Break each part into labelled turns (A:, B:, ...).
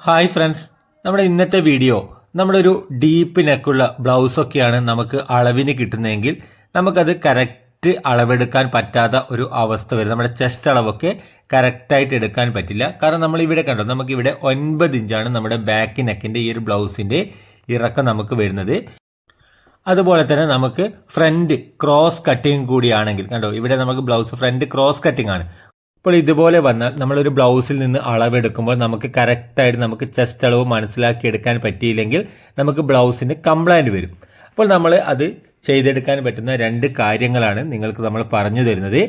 A: Hi friends നമ്മുടെ ഇന്നത്തെ video നമ്മുടെ ഒരു ഡീപ്പ് നെക്കുള്ള ബ്ലൗസൊക്കെയാണ് നമുക്ക് അളവിന് കിട്ടുന്നതെങ്കിൽ നമുക്കത് കറക്റ്റ് അളവെടുക്കാൻ പറ്റാത്ത ഒരു അവസ്ഥ വരും. നമ്മുടെ ചെസ്റ്റ് അളവൊക്കെ കറക്റ്റായിട്ട് എടുക്കാൻ പറ്റില്ല. കാരണം നമ്മൾ ഇവിടെ കണ്ടോ നമുക്കിവിടെ ഒൻപത് ഇഞ്ചാണ് നമ്മുടെ ബാക്ക് നെക്കിന്റെ ഈ ഒരു ബ്ലൗസിന്റെ ഇറക്കം നമുക്ക് വരുന്നത്. അതുപോലെ തന്നെ നമുക്ക് ഫ്രണ്ട് ക്രോസ് കട്ടിങ് കൂടിയാണെങ്കിൽ കണ്ടോ ഇവിടെ നമുക്ക് ബ്ലൗസ് ഫ്രണ്ട് ക്രോസ് കട്ടിങ് ആണ്. അപ്പോൾ ഇതുപോലെ വന്നാൽ നമ്മളൊരു ബ്ലൗസിൽ നിന്ന് അളവെടുക്കുമ്പോൾ നമുക്ക് കറക്റ്റായിട്ട് നമുക്ക് ചെസ്റ്റ് അളവ് മനസ്സിലാക്കി എടുക്കാൻ പറ്റിയില്ലെങ്കിൽ നമുക്ക് ബ്ലൗസിന് കംപ്ലൈന്റ് വരും. അപ്പോൾ നമ്മൾ അത് ചെയ്തെടുക്കാൻ പറ്റുന്ന രണ്ട് കാര്യങ്ങളാണ് നിങ്ങൾക്ക് നമ്മൾ പറഞ്ഞു തരുന്നത്.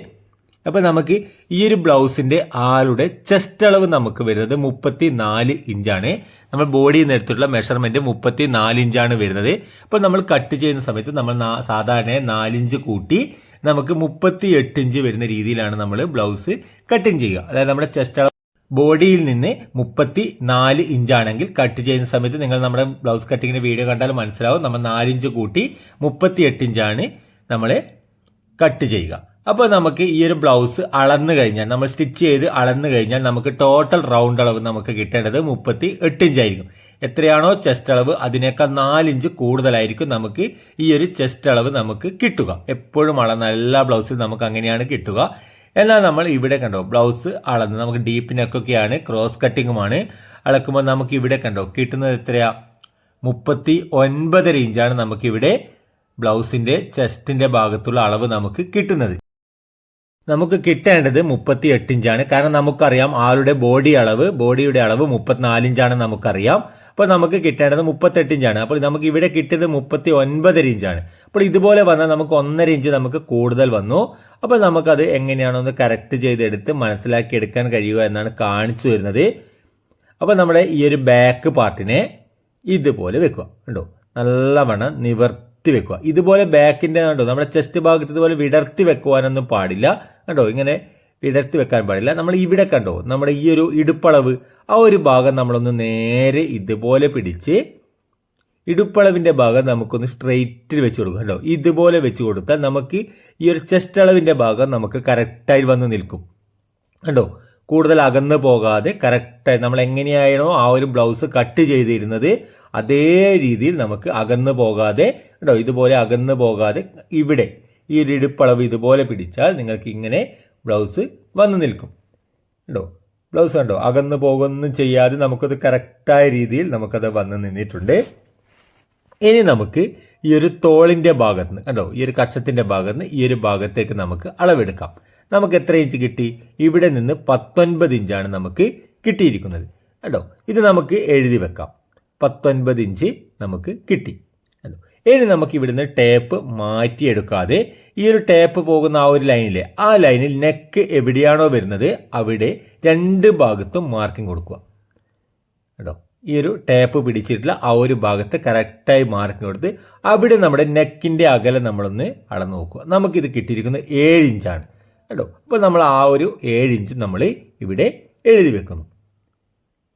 A: അപ്പോൾ നമുക്ക് ഈ ഒരു ബ്ലൗസിന്റെ ആളുടെ ചെസ്റ്റ് അളവ് നമുക്ക് വരുന്നത് മുപ്പത്തി നാല് ഇഞ്ചാണ്. നമ്മൾ ബോഡിയിൽ നിന്ന് എടുത്തിട്ടുള്ള മെഷർമെന്റ് മുപ്പത്തി നാല് ഇഞ്ചാണ് വരുന്നത്. അപ്പോൾ നമ്മൾ കട്ട് ചെയ്യുന്ന സമയത്ത് നമ്മൾ സാധാരണ നാലിഞ്ച് കൂട്ടി നമുക്ക് മുപ്പത്തി എട്ട് ഇഞ്ച് വരുന്ന രീതിയിലാണ് നമ്മൾ ബ്ലൗസ് കട്ടിങ് ചെയ്യുക. അതായത് നമ്മുടെ ചെസ്റ്റ് അളവ് ബോഡിയിൽ നിന്ന് മുപ്പത്തി നാല് ഇഞ്ചാണെങ്കിൽ കട്ട് ചെയ്യുന്ന സമയത്ത് നിങ്ങൾ നമ്മുടെ ബ്ലൗസ് കട്ടിങ്ങിന്റെ വീഡിയോ കണ്ടാൽ മനസ്സിലാവും. നമ്മൾ നാലിഞ്ച് കൂട്ടി മുപ്പത്തി എട്ട് ഇഞ്ചാണ് നമ്മൾ കട്ട് ചെയ്യുക. അപ്പോൾ നമുക്ക് ഈ ഒരു ബ്ലൗസ് അളന്നു കഴിഞ്ഞാൽ നമ്മൾ സ്റ്റിച്ച് ചെയ്ത് അളന്നു കഴിഞ്ഞാൽ നമുക്ക് ടോട്ടൽ റൗണ്ട് അളവ് നമുക്ക് കിട്ടേണ്ടത് മുപ്പത്തി എട്ട് ഇഞ്ചായിരിക്കും. എത്രയാണോ ചെസ്റ്റ് അളവ് അതിനേക്കാൾ നാലിഞ്ച് കൂടുതലായിരിക്കും നമുക്ക് ഈ ഒരു ചെസ്റ്റ് അളവ് നമുക്ക് കിട്ടുക. എപ്പോഴും അളന്ന എല്ലാ ബ്ലൗസിലും നമുക്ക് അങ്ങനെയാണ് കിട്ടുക. എന്നാൽ നമ്മൾ ഇവിടെ കണ്ടോ ബ്ലൗസ് അളന്ന് നമുക്ക് ഡീപ്പ് നെക്കൊക്കെയാണ് ക്രോസ് കട്ടിങ്ങുമാണ് അളക്കുമ്പോൾ നമുക്ക് ഇവിടെ കണ്ടോ കിട്ടുന്നത് എത്രയാ? മുപ്പത്തി ഒൻപതര ഇഞ്ചാണ് നമുക്കിവിടെ ബ്ലൗസിന്റെ ചെസ്റ്റിന്റെ ഭാഗത്തുള്ള അളവ് നമുക്ക് കിട്ടുന്നത്. നമുക്ക് കിട്ടേണ്ടത് മുപ്പത്തി എട്ട് ഇഞ്ചാണ്. കാരണം നമുക്കറിയാം ആളുടെ ബോഡി അളവ് ബോഡിയുടെ അളവ് മുപ്പത്തിനാലിഞ്ചാണ് നമുക്കറിയാം. അപ്പോൾ നമുക്ക് കിട്ടേണ്ടത് മുപ്പത്തെട്ട് ഇഞ്ചാണ്. അപ്പോൾ നമുക്ക് ഇവിടെ കിട്ടിയത് മുപ്പത്തി ഒൻപതര ഇഞ്ചാണ്. അപ്പോൾ ഇതുപോലെ വന്നാൽ നമുക്ക് ഒന്നര ഇഞ്ച് നമുക്ക് കൂടുതൽ വന്നു. അപ്പോൾ നമുക്കത് എങ്ങനെയാണോ ഒന്ന് കറക്റ്റ് ചെയ്തെടുത്ത് മനസ്സിലാക്കി എടുക്കാൻ കഴിയുക എന്നാണ് കാണിച്ചു വരുന്നത് അപ്പോൾ നമ്മുടെ ഈ ഒരു ബാക്ക് പാർട്ടിനെ ഇതുപോലെ വെക്കുക. കണ്ടോ? നല്ലവണ്ണം നിവർത്തി വെക്കുക. ഇതുപോലെ ബാക്കിന്റെ കണ്ടോ? നമ്മുടെ ചെസ്റ്റ് ഭാഗത്ത് ഇതുപോലെ വിടർത്തി വെക്കുവാനൊന്നും പാടില്ല. കണ്ടോ? ഇങ്ങനെ വിടർത്തി വെക്കാൻ പാടില്ല. നമ്മൾ ഇവിടെ കണ്ടോ നമ്മുടെ ഈ ഒരു ഇടുപ്പളവ് ആ ഒരു ഭാഗം നമ്മളൊന്ന് നേരെ ഇതുപോലെ പിടിച്ച് ഇടുപ്പളവിന്റെ ഭാഗം നമുക്കൊന്ന് സ്ട്രെയിറ്റിൽ വെച്ച് കൊടുക്കും കേട്ടോ ഇതുപോലെ വെച്ച് കൊടുത്താൽ നമുക്ക് ഈ ഒരു ചെസ്റ്റ് അളവിന്റെ ഭാഗം നമുക്ക് കറക്റ്റായി വന്ന് നിൽക്കും. കണ്ടോ? കൂടുതൽ അകന്നു പോകാതെ കറക്റ്റായി നമ്മൾ എങ്ങനെയാണോ ആ ഒരു ബ്ലൗസ് കട്ട് ചെയ്തിരുന്നത് അതേ രീതിയിൽ നമുക്ക് അകന്നു പോകാതെ കേട്ടോ ഇതുപോലെ അകന്നു പോകാതെ ഇവിടെ ഈ ഒരു ഇടുപ്പളവ് ഇതുപോലെ പിടിച്ചാൽ നിങ്ങൾക്ക് ഇങ്ങനെ ബ്ലൗസ് വന്ന് നിൽക്കും. കേട്ടോ ബ്ലൗസ് കണ്ടോ? അകന്നു പോകുന്നു ചെയ്യാതെ നമുക്കത് കറക്റ്റായ രീതിയിൽ നമുക്കത് വന്ന് നിന്നിട്ടുണ്ട്. ഇനി നമുക്ക് ഈ ഒരു തോളിന്റെ ഭാഗത്ത് നിന്ന് കണ്ടോ? ഈ ഒരു കക്ഷത്തിന്റെ ഭാഗത്ത് നിന്ന് ഈ ഒരു ഭാഗത്തേക്ക് നമുക്ക് അളവെടുക്കാം. നമുക്ക് എത്ര ഇഞ്ച് കിട്ടി? ഇവിടെ നിന്ന് പത്തൊൻപത് ഇഞ്ചാണ് നമുക്ക് കിട്ടിയിരിക്കുന്നത്. കണ്ടോ? ഇത് നമുക്ക് എഴുതി വെക്കാം. പത്തൊൻപത് ഇഞ്ച് നമുക്ക് കിട്ടി. ഇനി നമുക്ക് ഇവിടുന്ന് ടേപ്പ് മാറ്റിയെടുക്കാതെ ഈ ഒരു ടേപ്പ് പോകുന്ന ആ ഒരു ലൈനിൽ ആ ലൈനിൽ നെക്ക് എവിടെയാണോ വരുന്നത് അവിടെ രണ്ട് ഭാഗത്തും മാർക്കിംഗ് കൊടുക്കുക. കേട്ടോ ഈ ഒരു ടേപ്പ് പിടിച്ചിട്ടുള്ള ആ ഒരു ഭാഗത്ത് കറക്റ്റായി മാർക്കിംഗ് കൊടുത്ത് അവിടെ നമ്മുടെ നെക്കിന്റെ അകലം നമ്മളൊന്ന് അളന്ന് നോക്കുക. നമുക്കിത് കിട്ടിയിരിക്കുന്നത് ഏഴ് ഇഞ്ചാണ് കേട്ടോ അപ്പോൾ നമ്മൾ ആ ഒരു ഏഴ് ഇഞ്ച് നമ്മൾ ഇവിടെ എഴുതി വെക്കുന്നു.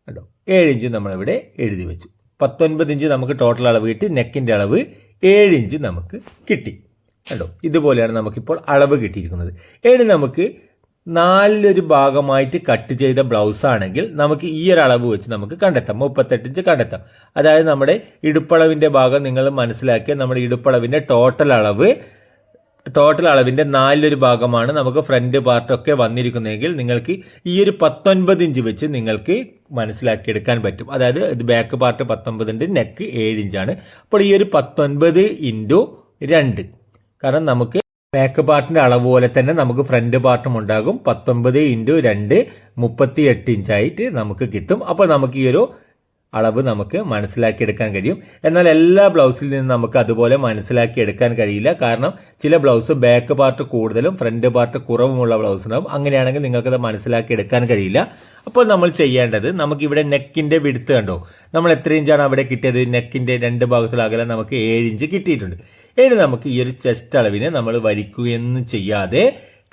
A: കേട്ടോ ഏഴ് ഇഞ്ച് നമ്മളിവിടെ എഴുതി വെച്ചു. പത്തൊൻപത് ഇഞ്ച് നമുക്ക് ടോട്ടൽ അളവ് കിട്ടി. നെക്കിന്റെ അളവ് ഏഴ് ഇഞ്ച് നമുക്ക് കിട്ടി. കേട്ടോ ഇതുപോലെയാണ് നമുക്കിപ്പോൾ അളവ് കിട്ടിയിരിക്കുന്നത്. ഇനി നമുക്ക് നാലിലൊരു ഭാഗമായിട്ട് കട്ട് ചെയ്ത ബ്ലൗസ് ആണെങ്കിൽ നമുക്ക് ഈ ഒരു അളവ് വെച്ച് നമുക്ക് കണ്ടെത്താം. മുപ്പത്തെട്ട് ഇഞ്ച് കണ്ടെത്താം. അതായത് നമ്മുടെ ഇടുപ്പളവിന്റെ ഭാഗം നിങ്ങൾ മനസ്സിലാക്കിയ നമ്മുടെ ഇടുപ്പളവിന്റെ ടോട്ടൽ അളവ് ടോട്ടൽ അളവിന്റെ നാലിലൊരു ഭാഗമാണ് നമുക്ക് ഫ്രണ്ട് പാർട്ടൊക്കെ വന്നിരിക്കുന്നതെങ്കിൽ നിങ്ങൾക്ക് ഈ ഒരു പത്തൊൻപത് ഇഞ്ച് വെച്ച് നിങ്ങൾക്ക് മനസ്സിലാക്കിയെടുക്കാൻ പറ്റും. അതായത് ഇത് ബാക്ക് പാർട്ട് പത്തൊൻപതിന്റെ നെക്ക് ഏഴ് ഇഞ്ചാണ്. അപ്പോൾ ഈ ഒരു പത്തൊൻപത് ഇന്റു രണ്ട്. കാരണം നമുക്ക് ബാക്ക് പാർട്ടിന്റെ അളവ് പോലെ തന്നെ നമുക്ക് ഫ്രണ്ട് പാർട്ടും ഉണ്ടാകും. പത്തൊൻപത് ഇന്റു രണ്ട് മുപ്പത്തി എട്ട് ഇഞ്ചായിട്ട് നമുക്ക് കിട്ടും. അപ്പോൾ നമുക്ക് ഈ ഒരു അളവ് നമുക്ക് മനസ്സിലാക്കിയെടുക്കാൻ കഴിയും. എന്നാൽ എല്ലാ ബ്ലൗസിൽ നിന്നും നമുക്ക് അതുപോലെ മനസ്സിലാക്കിയെടുക്കാൻ കഴിയില്ല. കാരണം ചില ബ്ലൗസ് ബാക്ക് പാർട്ട് കൂടുതലും ഫ്രണ്ട് പാർട്ട് കുറവുമുള്ള ബ്ലൗസ് ഉണ്ടാവും. അങ്ങനെയാണെങ്കിൽ നിങ്ങൾക്കത് മനസ്സിലാക്കിയെടുക്കാൻ കഴിയില്ല. അപ്പോൾ നമ്മൾ ചെയ്യേണ്ടത് നമുക്കിവിടെ നെക്കിന്റെ വിടുത്ത് കണ്ടോ? നമ്മൾ എത്ര ഇഞ്ചാണ് അവിടെ കിട്ടിയത്? നെക്കിന്റെ രണ്ട് ഭാഗത്തുള്ള അകലം നമുക്ക് ഏഴ് ഇഞ്ച് കിട്ടിയിട്ടുണ്ട്. ഇനി നമുക്ക് ഈ ഒരു ചെസ്റ്റ് അളവിനെ നമ്മൾ വലിക്കുകയൊന്നും ചെയ്യാതെ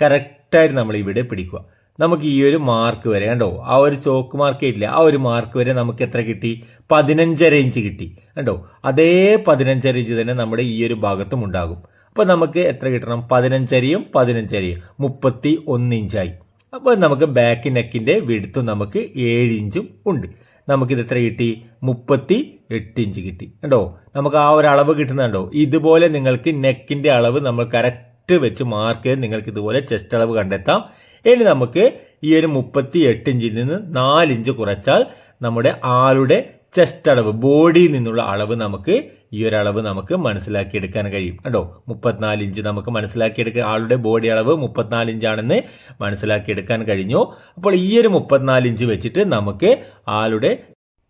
A: കറക്റ്റായിട്ട് നമ്മൾ ഇവിടെ പിടിക്കുക. നമുക്ക് ഈ ഒരു മാർക്ക് വരെ കണ്ടോ? ആ ഒരു ചോക്ക് മാർക്ക് ഇല്ല. ആ ഒരു മാർക്ക് വരെ നമുക്ക് എത്ര കിട്ടി? പതിനഞ്ചര ഇഞ്ച് കിട്ടി. കണ്ടോ? അതേ പതിനഞ്ചര ഇഞ്ച് തന്നെ നമ്മുടെ ഈ ഒരു ഭാഗത്തും ഉണ്ടാകും. അപ്പോൾ നമുക്ക് എത്ര കിട്ടണം? പതിനഞ്ചരയും പതിനഞ്ചരയും. മുപ്പത്തി ഒന്ന് ഇഞ്ചായി അപ്പോൾ നമുക്ക് ബാക്ക് നെക്കിന്റെ വിടുത്തും നമുക്ക് ഏഴ് ഇഞ്ചും ഉണ്ട്. നമുക്കിത് എത്ര കിട്ടി? മുപ്പത്തി എട്ട് ഇഞ്ച് കിട്ടി. കണ്ടോ? നമുക്ക് ആ ഒരു അളവ് കിട്ടുന്നുണ്ടോ ഇതുപോലെ നിങ്ങൾക്ക് നെക്കിന്റെ അളവ് നമ്മൾ കറക്റ്റ് വെച്ച് മാർക്ക് ചെയ്ത് നിങ്ങൾക്ക് ഇതുപോലെ ചെസ്റ്റ് അളവ് കണ്ടെത്താം. ഇനി നമുക്ക് ഈ ഒരു മുപ്പത്തി എട്ട് ഇഞ്ചിൽ നിന്ന് നാല് ഇഞ്ച് കുറച്ചാൽ നമ്മുടെ ആളുടെ ചെസ്റ്റ് അളവ് ബോഡിയിൽ നിന്നുള്ള അളവ് നമുക്ക് ഈ ഒരു അളവ് നമുക്ക് മനസ്സിലാക്കിയെടുക്കാൻ കഴിയും. കണ്ടോ? മുപ്പത്തിനാല് ഇഞ്ച് നമുക്ക് മനസ്സിലാക്കിയെടുക്കാൻ ആളുടെ ബോഡി അളവ് മുപ്പത്തിനാല് ഇഞ്ചാണെന്ന് മനസ്സിലാക്കിയെടുക്കാൻ കഴിഞ്ഞു. അപ്പോൾ ഈ ഒരു മുപ്പത്തിനാല് ഇഞ്ച് വെച്ചിട്ട് നമുക്ക് ആളുടെ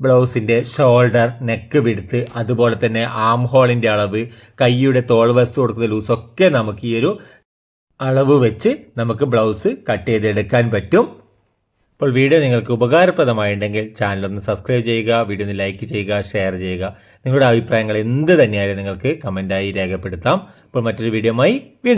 A: ബ്ലൗസിന്റെ ഷോൾഡർ നെക്ക് വിടുത്ത് അതുപോലെ തന്നെ ആം ഹോളിന്റെ അളവ് കൈയുടെ തോൾ വസ്തു കൊടുക്കുന്ന ഒക്കെ നമുക്ക് ഈ ഒരു അളവ് വെച്ച് നമുക്ക് ബ്ലൗസ് കട്ട് ചെയ്തെടുക്കാൻ പറ്റും. അപ്പോൾ വീഡിയോ നിങ്ങൾക്ക് ഉപകാരപ്രദമായിട്ടുണ്ടെങ്കിൽ ചാനൽ ഒന്ന് സബ്സ്ക്രൈബ് ചെയ്യുക വീഡിയോ ഒന്ന് ലൈക്ക് ചെയ്യുക ഷെയർ ചെയ്യുക. നിങ്ങളുടെ അഭിപ്രായങ്ങൾ എന്ത് തന്നെയായാലും നിങ്ങൾക്ക് കമന്റായി രേഖപ്പെടുത്താം. അപ്പോൾ മറ്റൊരു വീഡിയോ വീണ്ടും